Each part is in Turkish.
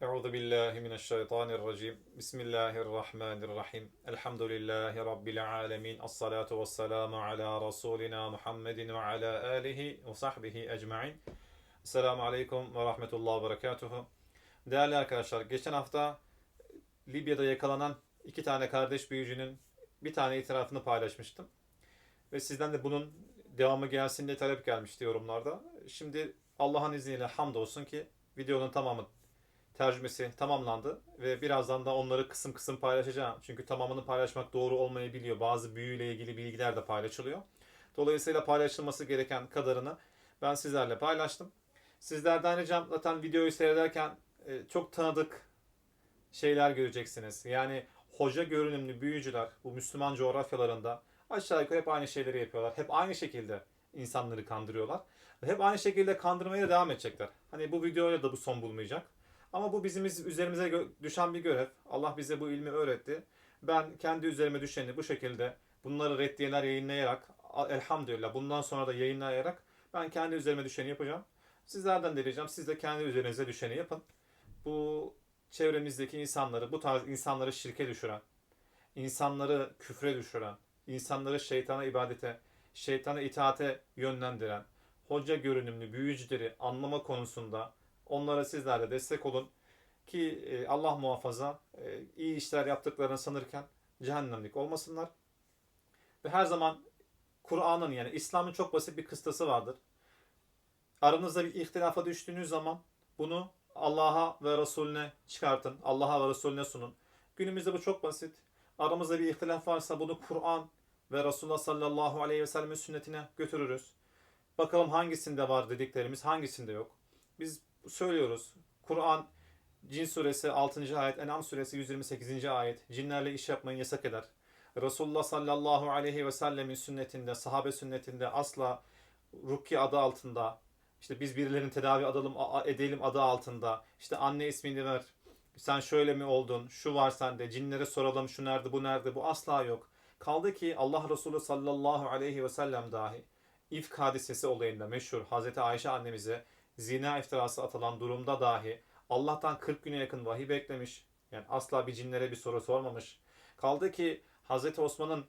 Euzu billahi mineşşeytanirracim. Bismillahirrahmanirrahim. Elhamdülillahi rabbil alamin. Essalatu vesselamu ala rasulina Muhammedin ve ala alihi ve sahbihi ecmaîn. Esselamu aleyküm ve rahmetullah ve berekatuhu. Değerli arkadaşlar, geçen hafta Libya'da yakalanan iki tane kardeş büyücünün bir tane itirafını paylaşmıştım. Ve sizden de bunun devamı gelsin diye talep gelmişti yorumlarda. Şimdi Allah'ın izniyle hamdolsun ki videonun tamamı tercümesi tamamlandı ve birazdan da onları kısım kısım paylaşacağım. Çünkü tamamını paylaşmak doğru olmayabiliyor. Bazı büyüyle ilgili bilgiler de paylaşılıyor. Dolayısıyla paylaşılması gereken kadarını ben sizlerle paylaştım. Sizlerden ricam zaten videoyu seyrederken e, çok tanıdık şeyler göreceksiniz. Yani hoca görünümlü büyücüler bu Müslüman coğrafyalarında aşağı yukarı hep aynı şeyleri yapıyorlar. Hep aynı şekilde insanları kandırıyorlar. Hep aynı şekilde kandırmaya devam edecekler. Hani bu videoyla da bu son bulmayacak. Ama bu bizim üzerimize düşen bir görev. Allah bize bu ilmi öğretti. Ben kendi üzerime düşeni bu şekilde bunları reddiyeler yayınlayarak elhamdülillah bundan sonra da yayınlayarak ben kendi üzerime düşeni yapacağım. Sizlerden de siz de kendi üzerinize düşeni yapın. Bu çevremizdeki insanları, bu tarz insanları şirke düşüren, insanları küfre düşüren, insanları şeytana ibadete, şeytana itaate yönlendiren, hoca görünümlü büyücüleri anlama konusunda onlara sizler de destek olun. Ki e, Allah muhafaza e, iyi işler yaptıklarını sanırken cehennemlik olmasınlar. Ve her zaman Kur'an'ın yani İslam'ın çok basit bir kıstası vardır. Aranızda bir ihtilafa düştüğünüz zaman bunu Allah'a ve Resulüne çıkartın. Allah'a ve Resulüne sunun. Günümüzde bu çok basit. Aramızda bir ihtilaf varsa bunu Kur'an ve Resulullah sallallahu aleyhi ve sellem'in sünnetine götürürüz. Bakalım hangisinde var dediklerimiz, hangisinde yok. Biz söylüyoruz. Kur'an Cin suresi 6. ayet, En'am suresi 128. ayet cinlerle iş yapmayı yasak eder. Resulullah sallallahu aleyhi ve sellemin sünnetinde, sahabe sünnetinde asla Rukki adı altında, işte biz birilerini tedavi adalım, edelim adı altında, işte anne ismini ver, sen şöyle mi oldun, şu var sende, cinlere soralım, şu nerede, bu nerede, bu asla yok. Kaldı ki Allah Resulü sallallahu aleyhi ve sellem dahi İfk hadisesi olayında meşhur Hazreti Ayşe annemize zina iftirası atılan durumda dahi Allah'tan 40 güne yakın vahiy beklemiş. Yani asla bir cinlere bir soru sormamış. Kaldı ki Hazreti Osman'ın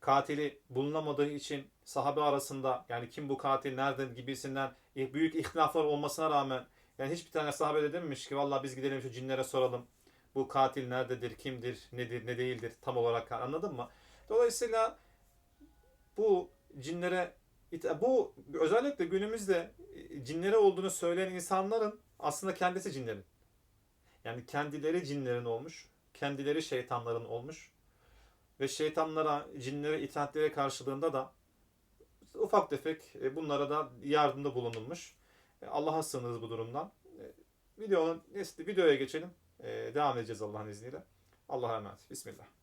katili bulunamadığı için sahabe arasında yani kim bu katil nereden gibisinden büyük ihtilaflar olmasına rağmen yani hiçbir tane sahabe de dememiş ki vallahi biz gidelim şu cinlere soralım. Bu katil nerededir, kimdir, nedir, ne değildir tam olarak anladın mı? Dolayısıyla bu cinlere Bu özellikle günümüzde e, cinlere olduğunu söyleyen insanların aslında kendisi cinlerin. Yani kendileri cinlerin olmuş, kendileri şeytanların olmuş ve şeytanlara, cinlere itaatleri karşılığında da ufak tefek e, bunlara da yardımda bulunulmuş. E, Allah'a sığınırız bu durumdan. Videonun, neyse, videoya geçelim. Devam edeceğiz Allah'ın izniyle. Allah'a emanet. Bismillah.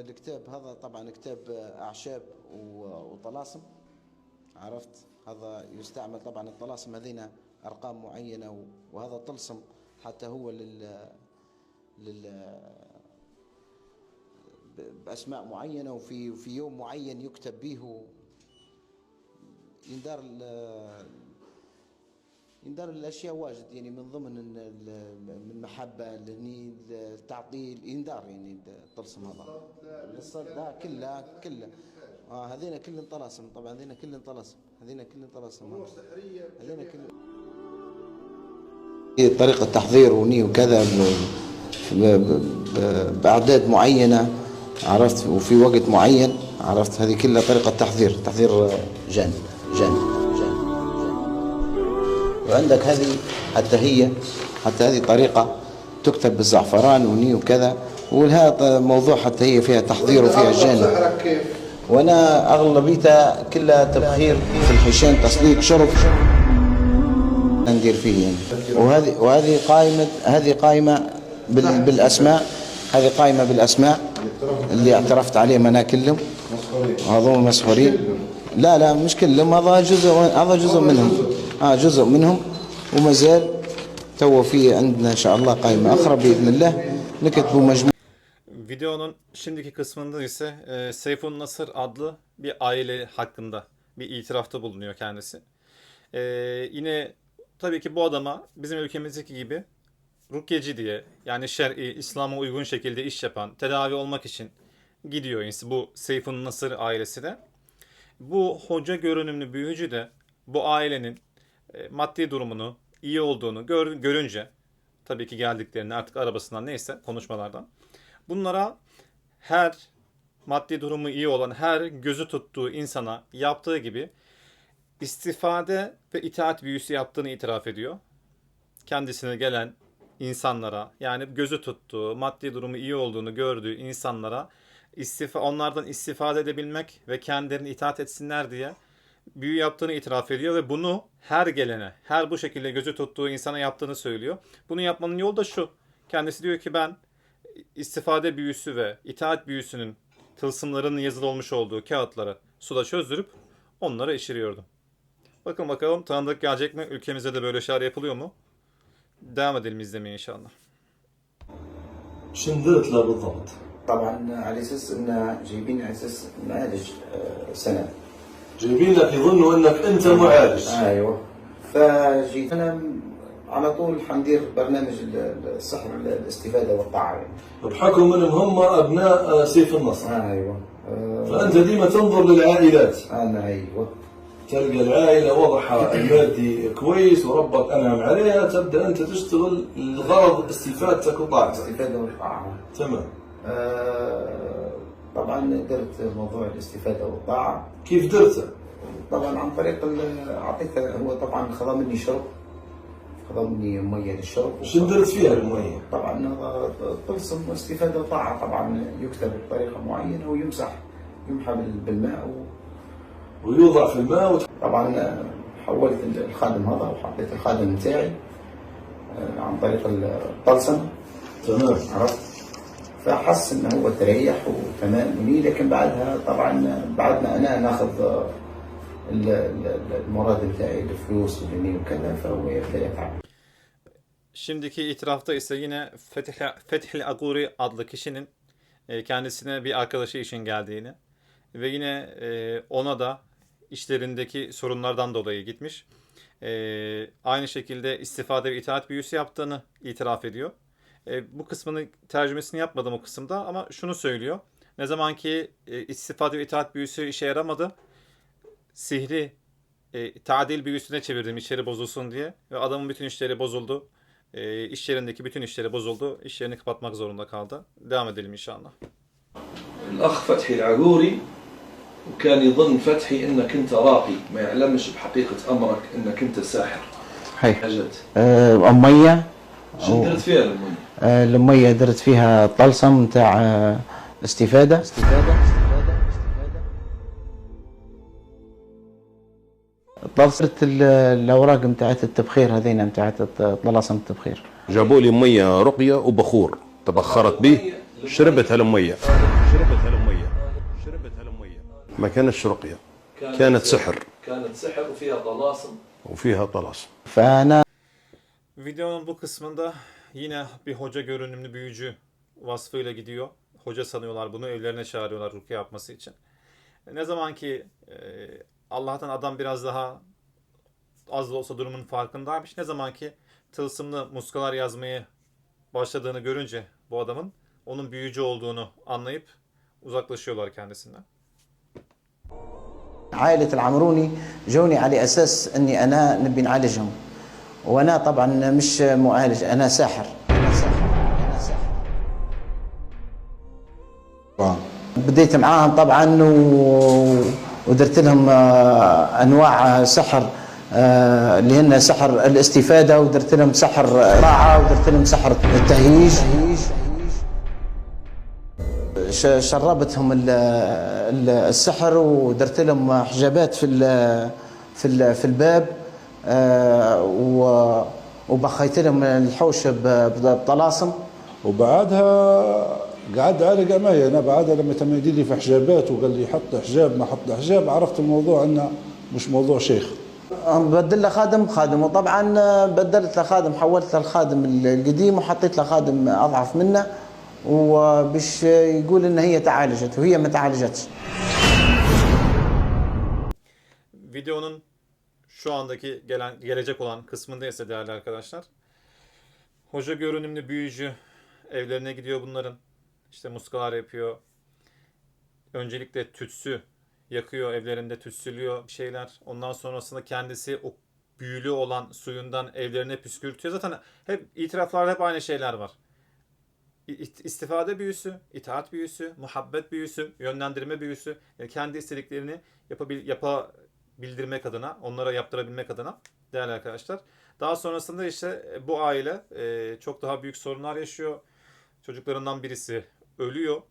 الكتاب هذا طبعا كتاب أعشاب و- وطلاسم عرفت؟ هذا يستعمل طبعا الطلاسم هذين أرقام معينة و- وهذا طلسم حتى هو لل لل ب- بأسماء معينة وفي في يوم معين يكتب به يندار يندار الأشياء واجد يعني من ضمن المحبه التعطيل يندار يعني الطلسم هذا. الصد لا كلها كلها آه هذينا كل طلاسم طبعا هذينا كل طلاسم هذينا كل طلاسم أمور سحرية. هذينا كل. طريقة تحضير وني وكذا بأعداد معينة عرفت؟ وفي وقت معين عرفت؟ هذه كلها طريقة تحضير تحضير آه، جانب جانب وعندك هذه حتى هي حتى هذه طريقة تكتب بالزعفران وني وكذا ولها موضوع حتى هي فيها تحضير وفيها جانب؟ وأنا أغلبيتها كلها تبخير في الحيشان تصديق شرب. ندير فيه يعني. وهذه وهذه قائمه هذه قائمة بال بالأسماء. هذه قائمة بالأسماء اللي اعترفت عليهم أنا كلهم هذول مسحورين. لا لا مش كلهم هذا جزء هذا جزء منهم. اه جزء منهم وما زال تو في عندنا ان شاء الله قائمه اخرى باذن الله نكتبوا مجموعه Videonun şimdiki kısmında ise e, Seyfun Nasır adlı bir aile hakkında bir itirafta bulunuyor kendisi. E, yine tabii ki bu adama bizim ülkemizdeki gibi rukyeci diye yani şer'i, İslam'a uygun şekilde iş yapan, tedavi olmak için gidiyor ins- bu Seyfun Nasır ailesi de. Bu hoca görünümlü büyücü de bu ailenin e, maddi durumunu iyi olduğunu gör, görünce tabii ki geldiklerini artık arabasından neyse konuşmalardan bunlara her maddi durumu iyi olan her gözü tuttuğu insana yaptığı gibi istifade ve itaat büyüsü yaptığını itiraf ediyor. Kendisine gelen insanlara yani gözü tuttuğu, maddi durumu iyi olduğunu gördüğü insanlara istifa, onlardan istifade edebilmek ve kendilerini itaat etsinler diye büyü yaptığını itiraf ediyor ve bunu her gelene, her bu şekilde gözü tuttuğu insana yaptığını söylüyor. Bunu yapmanın yolu da şu. Kendisi diyor ki ben istifade büyüsü ve itaat büyüsünün tılsımlarının yazılı olmuş olduğu kağıtları suda çözdürüp onlara işiriyordum. Bakın bakalım tanıdık gelecek mi? Ülkemizde de böyle şeyler yapılıyor mu? Devam edelim izlemeye inşallah. شن درت له بالضبط؟ طبعا على اساس ان جايبين على اساس نعالج آه، سنه جايبين لك يظنوا أنك أنت معالج أيوه. فجيت أنا على طول حندير برنامج ال- السحر الاستفادة والطاعه. بحكم أنهم هم أبناء آه، سيف النصر. أيوه. آه، فأنت ديما تنظر للعائلات. أنا أيوه. تلقى العائلة وضعها المادي كويس وربك أنعم عليها تبدأ أنت تشتغل الغرض استفادتك وطاعتك. الاستفاده والطاعه تمام. آه، طبعا درت موضوع الاستفادة والطاعة. كيف درته؟ طبعا عن طريق أعطيته هو طبعا خذ مني شرب خذ مني مية للشرب. شن درت فيها المية؟ طبعا هذا طلسم استفاده وطاعة. طبعا يكتب بطريقة معينة ويمسح يمحى بال- بالماء ويوضع في الماء وت... وطبعا حولت الخادم هذا وحطيت الخادم بتاعي آه، عن طريق الطلسم تمام. عرفت؟ فحس انه هو تريح وتمام مني لكن بعدها طبعا بعد ما انا ناخذ آه، ال- ال- المراد بتاعي الفلوس والجنيه وكذا فهو يبدا يتعب Şimdiki itirafta ise yine Fetih, Fethil Aguri adlı kişinin e, kendisine bir arkadaşı için geldiğini ve yine e, ona da işlerindeki sorunlardan dolayı gitmiş. E, aynı şekilde istifade ve itaat büyüsü yaptığını itiraf ediyor. E, bu kısmını tercümesini yapmadım o kısımda ama şunu söylüyor. Ne zaman ki e, istifade ve itaat büyüsü işe yaramadı, sihri e, tadil büyüsüne çevirdim işleri bozulsun diye ve adamın bütün işleri bozuldu. E, iş yerindeki bütün işleri bozuldu. İş yerini kapatmak zorunda kaldı. Devam edelim inşallah. الأخ فتحي العقوري وكان يظن فتحي أنك أنت راقي ما يعلمش بحقيقة أمرك أنك أنت ساحر هي حاجات أمية شو درت فيها المهم المية درت فيها طلسم نتاع استفادة. استفادة. طلسمت الأوراق نتاعت التبخير هذين نتاعت طلاسم التبخير. جابوا لي مية رقية وبخور. تبخرت به شربتها الميه شربتها الميه شربتها الميه ما كانتش رقية. كانت سحر. كانت سحر وفيها طلاسم. وفيها طلاسم. فأنا Videonun bu kısmında yine bir hoca görünümlü büyücü vasfıyla gidiyor. Hoca sanıyorlar bunu evlerine çağırıyorlar rukiye yapması için. Ne zaman ki e, Allah'tan adam biraz daha az da olsa durumun farkındaymış. Ne zaman ki tılsımlı muskalar yazmayı başladığını görünce bu adamın onun büyücü olduğunu anlayıp uzaklaşıyorlar kendisinden. عائلة العمروني جوني على أساس أني أنا نبي نعالجهم وأنا طبعا مش معالج أنا ساحر. أنا ساحر. أنا ساحر. بديت معاهم طبعا و... ودرت لهم آه، أنواع سحر آه، اللي هن سحر الاستفادة ودرت لهم سحر راعة ودرت لهم سحر التهييج. شربتهم ال- ال- السحر ودرت لهم حجابات في في ال- في الباب. وبخيت لهم الحوش ب- بطلاسم وبعدها قعد عارق معي. أنا بعدها لما تم يدير لي في حجابات وقال لي حط حجاب ما حط حجاب عرفت الموضوع إنه مش موضوع شيخ. بدل له خادم خادم. وطبعا بدلت له خادم حولت له الخادم القديم وحطيت له خادم أضعف منه. وبش يقول إن هي تعالجت وهي ما تعالجتش. Videonun şu andaki gelen gelecek olan kısmında ise değerli arkadaşlar. Hoca görünümlü büyücü evlerine gidiyor bunların. İşte muskalar yapıyor. Öncelikle tütsü yakıyor evlerinde tütsülüyor bir şeyler. Ondan sonrasında kendisi o büyülü olan suyundan evlerine püskürtüyor. Zaten hep itiraflarda hep aynı şeyler var. İstifade büyüsü, itaat büyüsü, muhabbet büyüsü, yönlendirme büyüsü. Yani kendi istediklerini yapabil, yapabildirmek adına, onlara yaptırabilmek adına değerli arkadaşlar. Daha sonrasında işte e, bu aile e, çok daha büyük sorunlar yaşıyor. Çocuklarından birisi ölüyor.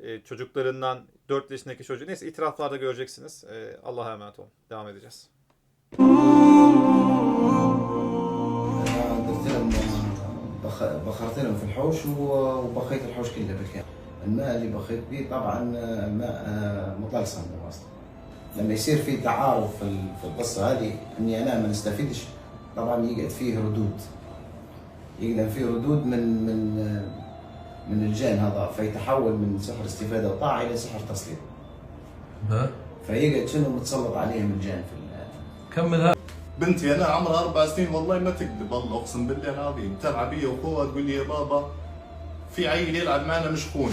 E, çocuklarından 4 yaşındaki çocuğu. Neyse itiraflarda göreceksiniz. E, Allah'a emanet olun. Devam edeceğiz. درت لهم بخ- بخرت لهم في الحوش و- وبخيت الحوش كله بالكامل الماء اللي بخيت به طبعا آه، ماء آه، مطلسم بالوسط لما يصير في تعارض في ال- في القصة هذه إني أنا ما نستفيدش. طبعا يقعد فيه ردود. يقدم فيه ردود من من من الجان هذا فيتحول من سحر استفادة وطاعة إلى سحر تسليط ها؟ فيقعد شنو متسلط عليهم الجان في كمل بنتي أنا عمرها أربع سنين والله ما تكذب والله أقسم بالله العظيم. تلعب هي وأخوها تقول لي يا بابا في عيل يلعب معنا مش خون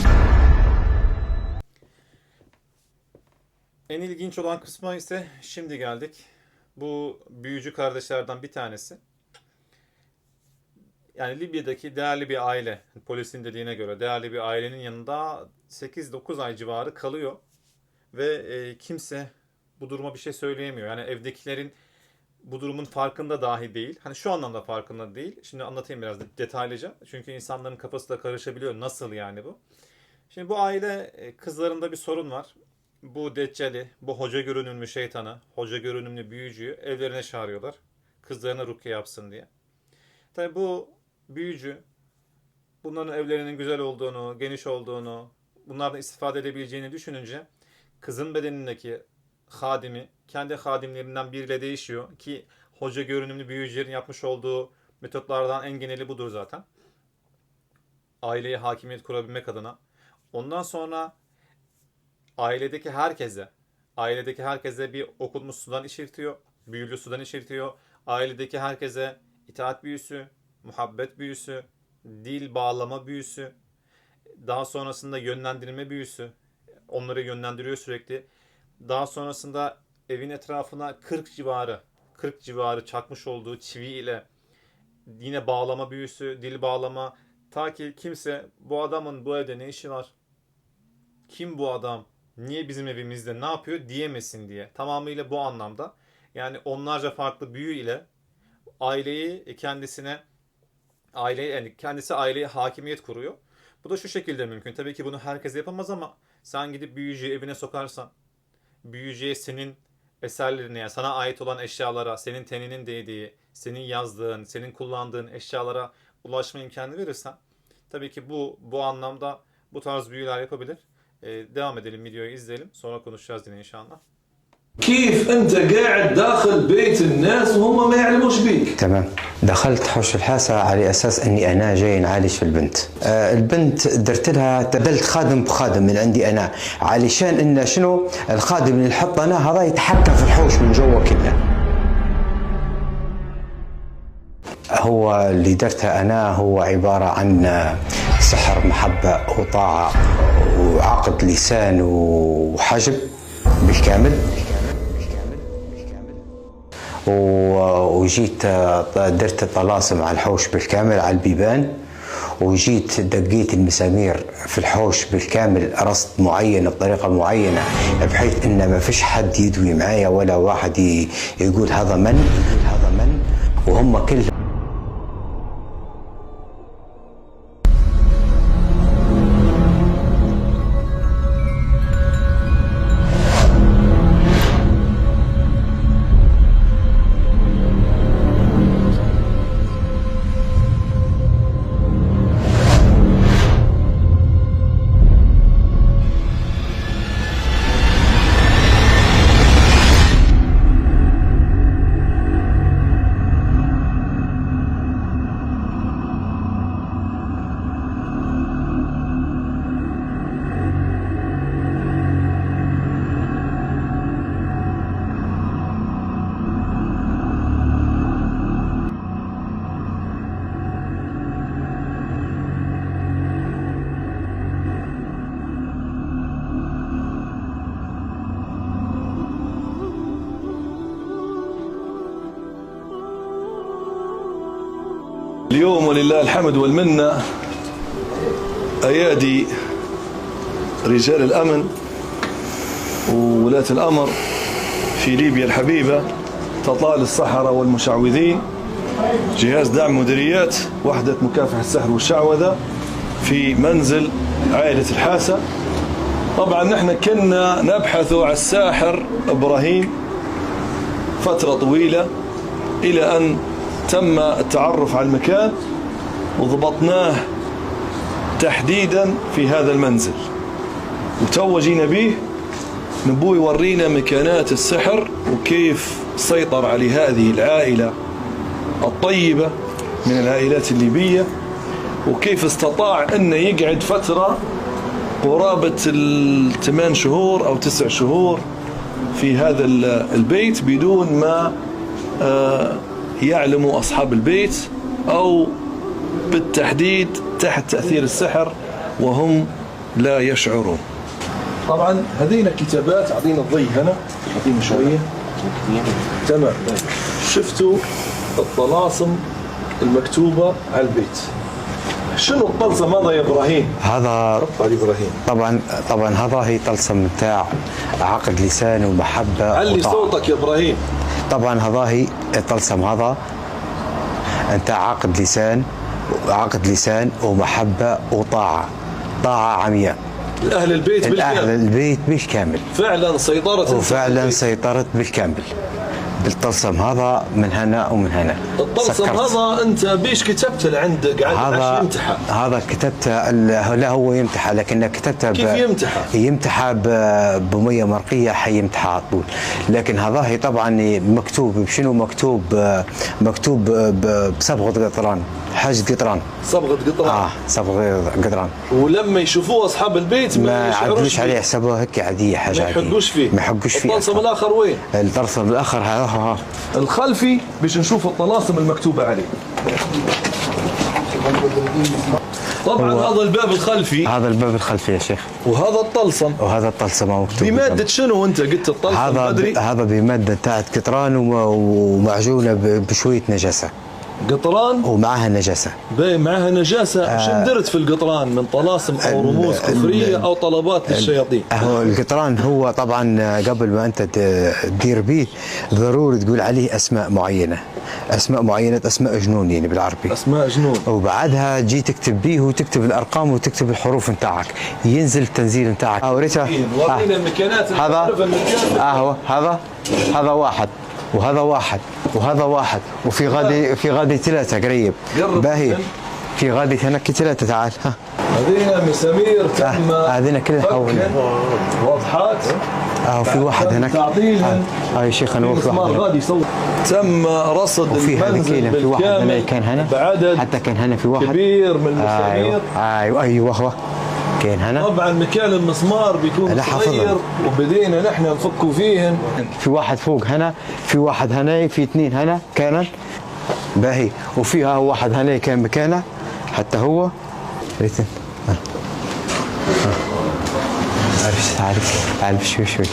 En ilginç olan kısma ise şimdi geldik. Bu büyücü kardeşlerden bir tanesi. Yani Libya'daki değerli bir aile, polisin dediğine göre değerli bir ailenin yanında 8-9 ay civarı kalıyor. Ve e, kimse bu duruma bir şey söyleyemiyor. Yani evdekilerin bu durumun farkında dahi değil. Hani şu anlamda farkında değil. Şimdi anlatayım biraz detaylıca. Çünkü insanların kafası da karışabiliyor. Nasıl yani bu? Şimdi bu aile e, kızlarında bir sorun var bu Deccali, bu hoca görünümlü şeytanı, hoca görünümlü büyücüyü evlerine çağırıyorlar. Kızlarına rukiye yapsın diye. Tabi bu büyücü bunların evlerinin güzel olduğunu, geniş olduğunu, bunlardan istifade edebileceğini düşününce kızın bedenindeki hadimi kendi hadimlerinden biriyle değişiyor ki hoca görünümlü büyücülerin yapmış olduğu metotlardan en geneli budur zaten. Aileye hakimiyet kurabilmek adına. Ondan sonra ailedeki herkese, ailedeki herkese bir okunmuş sudan içirtiyor, büyülü sudan içirtiyor. Ailedeki herkese itaat büyüsü, muhabbet büyüsü, dil bağlama büyüsü, daha sonrasında yönlendirme büyüsü. Onları yönlendiriyor sürekli. Daha sonrasında evin etrafına 40 civarı, 40 civarı çakmış olduğu çivi ile yine bağlama büyüsü, dil bağlama ta ki kimse bu adamın bu evde ne işi var? Kim bu adam? Niye bizim evimizde ne yapıyor diyemesin diye. Tamamıyla bu anlamda. Yani onlarca farklı büyü ile aileyi kendisine aileye yani kendisi aileye hakimiyet kuruyor. Bu da şu şekilde mümkün. Tabii ki bunu herkes yapamaz ama sen gidip büyücüyü evine sokarsan büyücüye senin eserlerine, sana ait olan eşyalara, senin teninin değdiği, senin yazdığın, senin kullandığın eşyalara ulaşma imkanı verirsen tabii ki bu bu anlamda bu tarz büyüler yapabilir. Ee, devam edelim videoyu izleyelim. Sonra konuşacağız yine inşallah. كيف أنت قاعد داخل بيت الناس وهم ما يعلموش بيك؟ تمام. دخلت حوش الحاسة على أساس أني أنا جاي نعالج في البنت. آه البنت درت لها تبدلت خادم بخادم من عندي أنا علشان إن شنو؟ الخادم اللي نحطه أنا هذا يتحكم في الحوش من جوا كله هو اللي درته أنا هو عبارة عن سحر محبة وطاعة وعقد لسان وحجب بالكامل. وجيت درت طلاسم على الحوش بالكامل على البيبان. وجيت دقيت المسامير في الحوش بالكامل رصد معين بطريقة معينة بحيث إن ما فيش حد يدوي معايا ولا واحد يقول هذا من هذا من. وهم كلهم اليوم ولله الحمد والمنة أيادي رجال الأمن وولاة الأمر في ليبيا الحبيبة تطال السحرة والمشعوذين جهاز دعم مديريات وحدة مكافحة السحر والشعوذة في منزل عائلة الحاسة. طبعا نحن كنا نبحث عن الساحر إبراهيم فترة طويلة إلى أن تم التعرف على المكان وضبطناه تحديدا في هذا المنزل. وتو جينا به نبوي يورينا مكانات السحر وكيف سيطر على هذه العائلة الطيبة من العائلات الليبية وكيف استطاع أنه يقعد فترة قرابة الثمان شهور أو تسع شهور في هذا ال- البيت بدون ما آه، يعلم أصحاب البيت أو بالتحديد تحت تأثير السحر وهم لا يشعرون. طبعا هذين كتابات أعطينا الضي هنا أعطينا شوية. تمام. شفتوا الطلاسم المكتوبة على البيت. شنو الطلسم هذا يا إبراهيم؟ هذا رفع إبراهيم. طبعا طبعا هذا هي طلسم بتاع عقد لسان ومحبة علي. صوتك يا إبراهيم. طبعا هذا هي الطلسم هذا أنت عقد لسان عقد لسان ومحبة وطاعة طاعة عمياء. الأهل البيت الاهل بالكامل. البيت بالكامل. فعلا سيطرة وفعلا سيطرت بالكامل. بالطلسم هذا من هنا ومن هنا الطلسم سكرت. هذا أنت بيش كتبته عندك هذا يمتحى هذا كتبته لا هو يمتحى لكن كتبته كيف يمتحى؟ يمتحى بمية مرقية حيمتحى على طول لكن هذا هي طبعا مكتوب بشنو مكتوب مكتوب بصبغه قطران حاجة قطران صبغة قطران آه صبغه قطران ولما يشوفوه أصحاب البيت ما, ما يشعروش عدلوش فيه. عليه حسبوها هيك عادية حاجة ما. يحقوش فيه ما يحقوش فيه الطلسم. الآخر وين؟ الطلسم الآخر هذا ها الخلفي باش نشوف الطلاسم المكتوبة عليه. طبعا هذا الباب الخلفي. هذا الباب الخلفي يا شيخ. وهذا الطلسم. وهذا الطلسم مكتوب بمادة شنو أنت قلت الطلسم؟ هذا بدري. هذا بمادة تاعت قطران وم- ومعجونة ب- بشوية نجاسة. قطران؟ ومعها نجاسة. باين معها نجاسة. شن درت في القطران؟ من طلاسم أو رموز كفرية أو طلبات للشياطين؟ هو القطران هو طبعا قبل ما أنت ت- تدير به ضروري تقول عليه أسماء معينة. أسماء معينة أسماء جنون يعني بالعربي. أسماء جنون. وبعدها تجي تكتب بيه وتكتب الأرقام وتكتب الحروف نتاعك. ينزل التنزيل نتاعك. آه وريتها ورينا المكانات هذا. هذا. هذا واحد. وهذا واحد وهذا واحد وفي غادي في غادي ثلاثة قريب. باهي. في غادي هناك ثلاثة تعال. ها. هذينا مسامير تم آه، هذينا كلها حولنا. واضحات. آه وفي واحد هناك. تعطيلها. آه يا شيخ أنا في وفي واحد. غادي يصور. تم رصد وفي هذا في واحد هنا كان هنا. بعدد حتى كان هنا في واحد. كبير من المسامير. أيوه أيوه أيوه هو كان هنا. طبعا مكان المسمار بيكون. صغير وبدينا نحن نفكوا فيهن في واحد فوق هنا في واحد هنا في اثنين هنا كان باهي. وفيها واحد هنا كان مكانه حتى هو. ريتن. عارف عارف عارف شوي شوي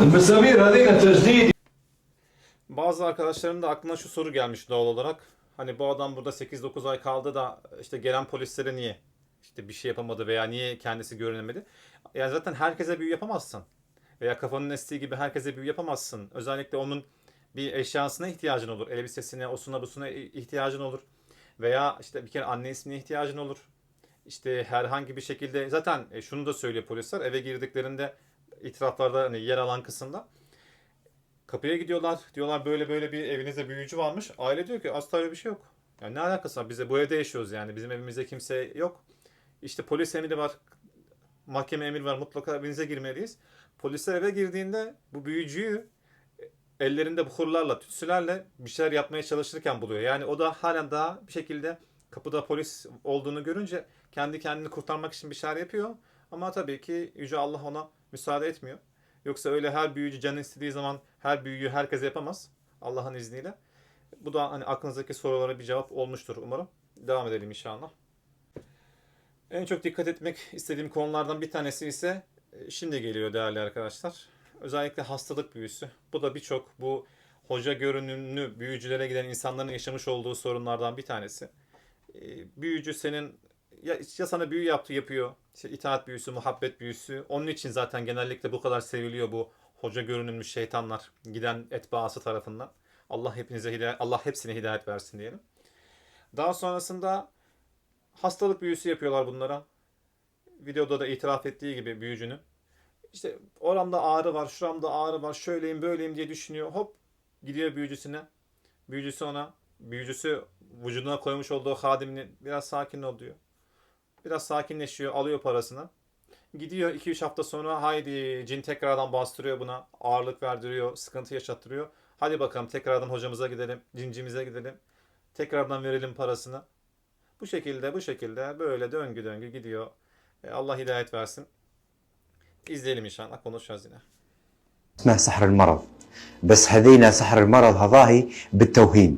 المسامير هذينا تجديد. Bazı arkadaşlarım da aklına şu soru gelmiş doğal olarak. Hani bu adam burada 8-9 ay kaldı da işte gelen polislere niye işte bir şey yapamadı veya niye kendisi görünemedi? Yani zaten herkese büyü yapamazsın. Veya kafanın estiği gibi herkese büyü yapamazsın. Özellikle onun bir eşyasına ihtiyacın olur. Elbisesine, osuna busuna ihtiyacın olur. Veya işte bir kere anne ismine ihtiyacın olur. İşte herhangi bir şekilde zaten e, şunu da söylüyor polisler eve girdiklerinde itiraflarda hani yer alan kısımda Kapıya gidiyorlar. Diyorlar böyle böyle bir evinizde büyücü varmış. Aile diyor ki asla öyle bir şey yok. Yani ne alakası var? Bize bu evde yaşıyoruz yani. Bizim evimizde kimse yok. İşte polis emri var. Mahkeme emir var. Mutlaka evinize girmeliyiz. Polisler eve girdiğinde bu büyücüyü ellerinde buhurlarla, tütsülerle bir şeyler yapmaya çalışırken buluyor. Yani o da halen daha bir şekilde kapıda polis olduğunu görünce kendi kendini kurtarmak için bir şeyler yapıyor. Ama tabii ki Yüce Allah ona müsaade etmiyor. Yoksa öyle her büyücü canı istediği zaman her büyüyü herkes yapamaz. Allah'ın izniyle. Bu da hani aklınızdaki sorulara bir cevap olmuştur umarım. Devam edelim inşallah. En çok dikkat etmek istediğim konulardan bir tanesi ise e, şimdi geliyor değerli arkadaşlar. Özellikle hastalık büyüsü. Bu da birçok bu hoca görünümlü büyücülere giden insanların yaşamış olduğu sorunlardan bir tanesi. Ee, büyücü senin ya, ya sana büyü yaptı yapıyor. İşte itaat büyüsü, muhabbet büyüsü. Onun için zaten genellikle bu kadar seviliyor bu hoca görünümlü şeytanlar giden etbaası tarafından. Allah hepinize hidayet, Allah hepsine hidayet versin diyelim. Daha sonrasında hastalık büyüsü yapıyorlar bunlara. Videoda da itiraf ettiği gibi büyücünün. İşte oramda ağrı var, şuramda ağrı var, şöyleyim böyleyim diye düşünüyor. Hop gidiyor büyücüsüne. Büyücüsü ona, büyücüsü vücuduna koymuş olduğu hadimini biraz sakin ol diyor. Biraz sakinleşiyor, alıyor parasını. Gidiyor 2-3 hafta sonra haydi cin tekrardan bastırıyor buna. Ağırlık verdiriyor, sıkıntı yaşattırıyor. Hadi bakalım tekrardan hocamıza gidelim, cincimize gidelim. Tekrardan verelim parasını. Bu şekilde bu şekilde böyle döngü döngü gidiyor. E, Allah hidayet versin. İzleyelim inşallah konuşacağız yine. اسمه سحر المرض بس هذينا سحر المرض هذاهي بالتوهيم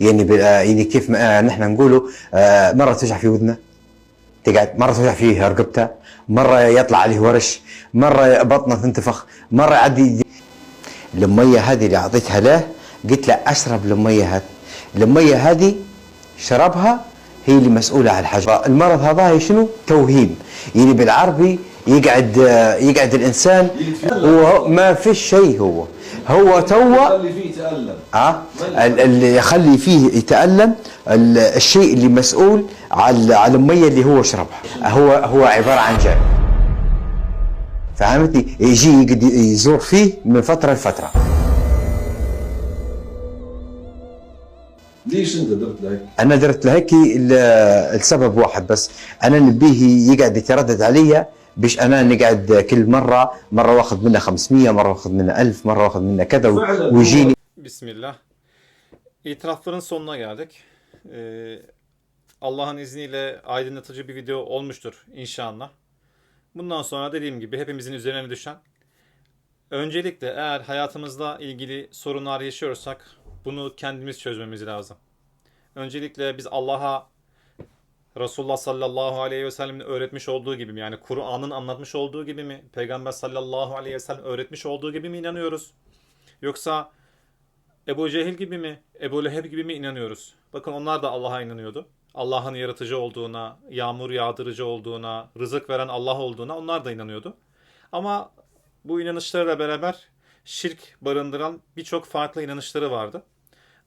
يعني يعني كيف ما نحن نقوله آه، مره توجع في ودنه تقعد مره توجع فيه رقبته مره يطلع عليه ورش مره بطنه تنتفخ مره يعدي المية هذه اللي اعطيتها له قلت له اشرب المية هذه المية هذه شربها هي اللي مسؤولة عن الحاجة المرض هذا هي شنو؟ توهيم يعني بالعربي يقعد يقعد الإنسان هو ما فيش شيء هو. هو تو خلي فيه يتألم. آه؟ ال- اللي يخلي فيه يتألم. ال- الشيء اللي مسؤول على على المية اللي هو شربها هو هو عبارة عن جن فهمتني؟ يجي يزور فيه من فترة لفترة. ليش انت درت لهيك؟ انا درت له هيك ال- السبب واحد بس انا نبيه يقعد يتردد علي بش انا نقعد كل مره مره واخذ منه 500 مره واخذ منه 1000 مره واخذ منه كذا و- فعلاً. ويجيني Bismillah. İtirafların sonuna geldik. Ee, Allah'ın izniyle aydınlatıcı bir video olmuştur inşallah. Bundan sonra dediğim gibi hepimizin üzerine düşen öncelikle eğer hayatımızla ilgili sorunlar yaşıyorsak bunu kendimiz çözmemiz lazım. Öncelikle biz Allah'a Resulullah sallallahu aleyhi ve sellem'in öğretmiş olduğu gibi mi? Yani Kur'an'ın anlatmış olduğu gibi mi? Peygamber sallallahu aleyhi ve sellem öğretmiş olduğu gibi mi inanıyoruz? Yoksa Ebu Cehil gibi mi? Ebu Leheb gibi mi inanıyoruz? Bakın onlar da Allah'a inanıyordu. Allah'ın yaratıcı olduğuna, yağmur yağdırıcı olduğuna, rızık veren Allah olduğuna onlar da inanıyordu. Ama bu inanışlarla beraber şirk barındıran birçok farklı inanışları vardı.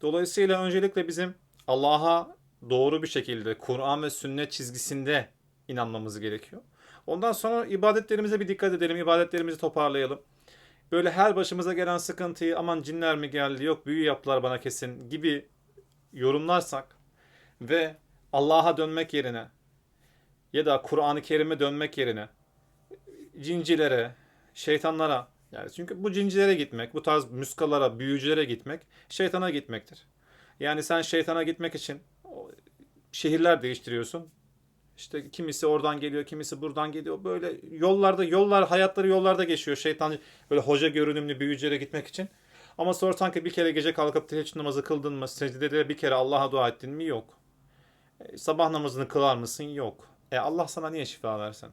Dolayısıyla öncelikle bizim Allah'a doğru bir şekilde Kur'an ve sünnet çizgisinde inanmamız gerekiyor. Ondan sonra ibadetlerimize bir dikkat edelim, ibadetlerimizi toparlayalım. Böyle her başımıza gelen sıkıntıyı aman cinler mi geldi yok büyü yaptılar bana kesin gibi yorumlarsak ve Allah'a dönmek yerine ya da Kur'an-ı Kerim'e dönmek yerine cincilere, şeytanlara yani çünkü bu cincilere gitmek, bu tarz müskalara, büyücülere gitmek şeytana gitmektir. Yani sen şeytana gitmek için şehirler değiştiriyorsun. İşte kimisi oradan geliyor, kimisi buradan geliyor. Böyle yollarda, yollar, hayatları yollarda geçiyor. Şeytan böyle hoca görünümlü büyücülere gitmek için. Ama sonra sanki bir kere gece kalkıp teheccüd namazı kıldın mı, secdede bir kere Allah'a dua ettin mi? Yok. E, sabah namazını kılar mısın? Yok. E Allah sana niye şifa versin?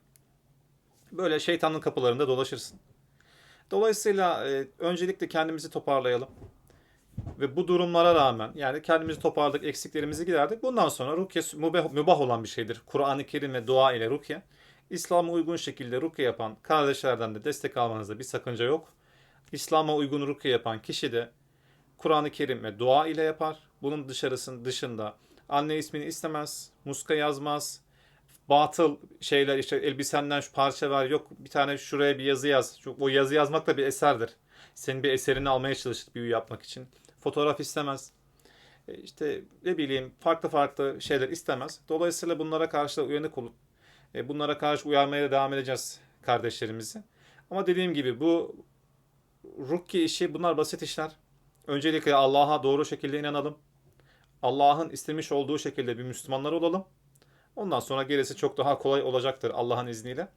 Böyle şeytanın kapılarında dolaşırsın. Dolayısıyla e, öncelikle kendimizi toparlayalım. Ve bu durumlara rağmen yani kendimizi toparladık, eksiklerimizi giderdik. Bundan sonra rukiye mübah, mübah olan bir şeydir. Kur'an-ı Kerim ve dua ile rukiye. İslam'a uygun şekilde rukiye yapan kardeşlerden de destek almanızda bir sakınca yok. İslam'a uygun rukiye yapan kişi de Kur'an-ı Kerim ve dua ile yapar. Bunun dışarısın dışında anne ismini istemez, muska yazmaz, batıl şeyler işte elbisenden şu parça var yok bir tane şuraya bir yazı yaz. Şu, o yazı yazmak da bir eserdir. Senin bir eserini almaya çalışır büyü yapmak için. Fotoğraf istemez. E, işte ne bileyim farklı farklı şeyler istemez. Dolayısıyla bunlara karşı da uyanık olup e, bunlara karşı uyarmaya da devam edeceğiz kardeşlerimizi. Ama dediğim gibi bu rukki işi bunlar basit işler. Öncelikle Allah'a doğru şekilde inanalım. Allah'ın istemiş olduğu şekilde bir Müslümanlar olalım. Ondan sonra gerisi çok daha kolay olacaktır Allah'ın izniyle.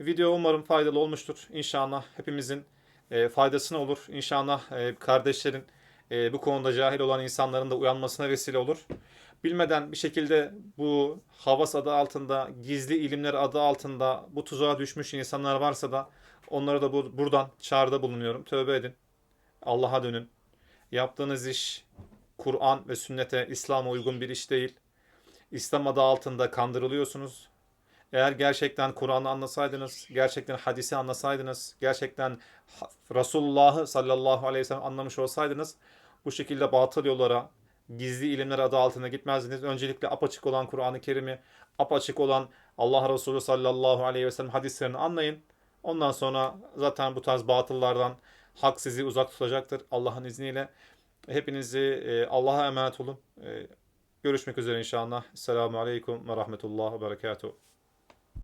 Video umarım faydalı olmuştur. İnşallah hepimizin e, faydasına olur. İnşallah e, kardeşlerin e, bu konuda cahil olan insanların da uyanmasına vesile olur. Bilmeden bir şekilde bu havas adı altında, gizli ilimler adı altında bu tuzağa düşmüş insanlar varsa da onlara da bu, buradan çağrıda bulunuyorum. Tövbe edin. Allah'a dönün. Yaptığınız iş Kur'an ve sünnete, İslam'a uygun bir iş değil. İslam adı altında kandırılıyorsunuz. Eğer gerçekten Kur'an'ı anlasaydınız, gerçekten hadisi anlasaydınız, gerçekten Resulullah'ı sallallahu aleyhi ve sellem anlamış olsaydınız bu şekilde batıl yollara, gizli ilimler adı altında gitmezdiniz. Öncelikle apaçık olan Kur'an-ı Kerim'i, apaçık olan Allah Resulü sallallahu aleyhi ve sellem hadislerini anlayın. Ondan sonra zaten bu tarz batıllardan hak sizi uzak tutacaktır Allah'ın izniyle. Hepinizi e, Allah'a emanet olun. Görüşmek üzere inşallah. Selamun Aleyküm ve Rahmetullah ve Berekatuhu.